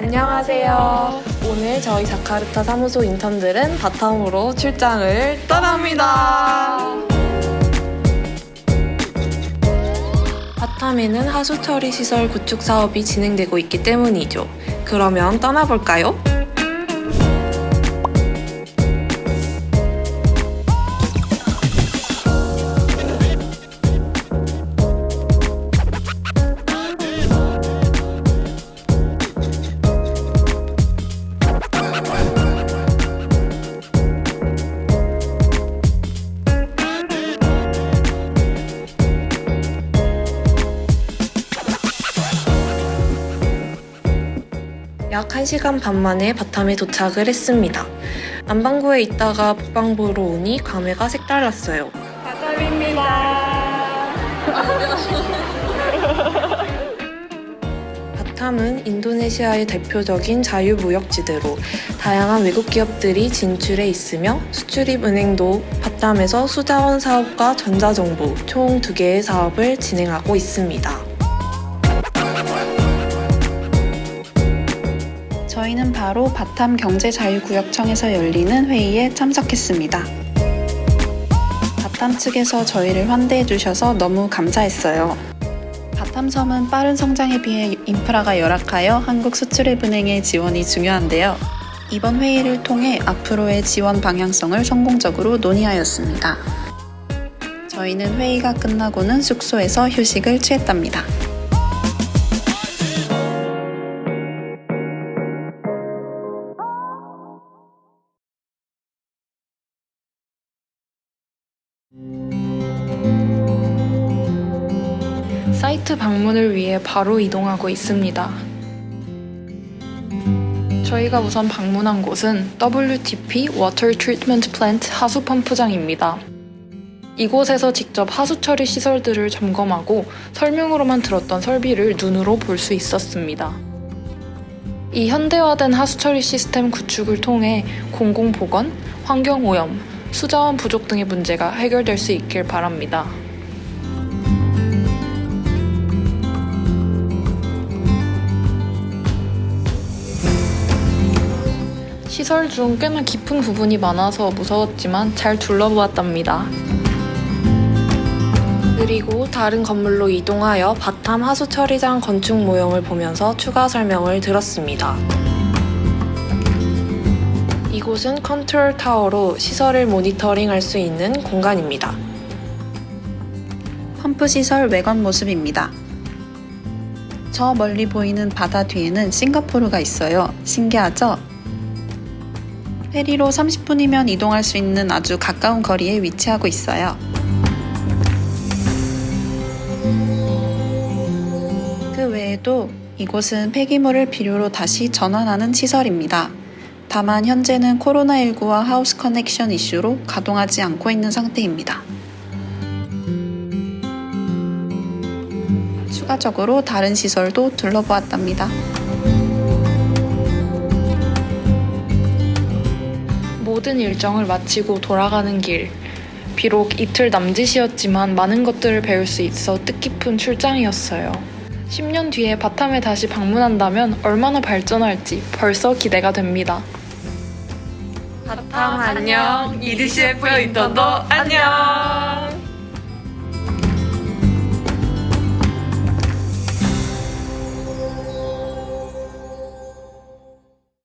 안녕하세요. 오늘 저희 자카르타 사무소 인턴들은 바텀으로 출장을 떠납니다. 바텀에는 하수 처리 시설 구축 사업이 진행되고 있기 때문이죠. 그러면 떠나볼까요? 약 1시간 반 만에 바탐에 도착을 했습니다. 남반구에 있다가 북방부로 오니 감회가 색달랐어요. 바탐은 인도네시아의 대표적인 자유무역지대로 다양한 외국 기업들이 진출해 있으며 수출입 은행도 바탐에서 수자원 사업과 전자정보 총 두 개의 사업을 진행하고 있습니다. 저희는 바로 바탐 경제자유구역청에서 열리는 회의에 참석했습니다. 바탐 측에서 저희를 환대해 주셔서 너무 감사했어요. 바탐섬은 빠른 성장에 비해 인프라가 열악하여 한국 수출입은행의 지원이 중요한데요. 이번 회의를 통해 앞으로의 지원 방향성을 성공적으로 논의하였습니다. 저희는 회의가 끝나고는 숙소에서 휴식을 취했답니다. 사이트 방문을 위해 바로 이동하고 있습니다. 저희가 우선 방문한 곳은 WTP Water Treatment Plant 하수 펌프장입니다. 이곳에서 직접 하수 처리 시설들을 점검하고 설명으로만 들었던 설비를 눈으로 볼 수 있었습니다. 이 현대화된 하수 처리 시스템 구축을 통해 공공 보건, 환경 오염, 수자원 부족 등의 문제가 해결될 수 있길 바랍니다. 시설 중 꽤나 깊은 부분이 많아서 무서웠지만 잘 둘러보았답니다. 그리고 다른 건물로 이동하여 바탐 하수 처리장 건축 모형을 보면서 추가 설명을 들었습니다. 이곳은 컨트롤 타워로 시설을 모니터링할 수 있는 공간입니다. 펌프 시설 외관 모습입니다. 저 멀리 보이는 바다 뒤에는 싱가포르가 있어요. 신기하죠? 페리로 30분이면 이동할 수 있는 아주 가까운 거리에 위치하고 있어요. 그 외에도 이곳은 폐기물을 비료로 다시 전환하는 시설입니다. 다만 현재는 코로나19와 하우스 커넥션 이슈로 가동하지 않고 있는 상태입니다. 추가적으로 다른 시설도 둘러보았답니다. 모든 일정을 마치고 돌아가는 길. 비록 이틀 남짓이었지만 많은 것들을 배울 수 있어 뜻깊은 출장이었어요. 10년 뒤에 바탐에 다시 방문한다면 얼마나 발전할지 벌써 기대가 됩니다. 바탐 안녕. EDCF 인턴도 안녕.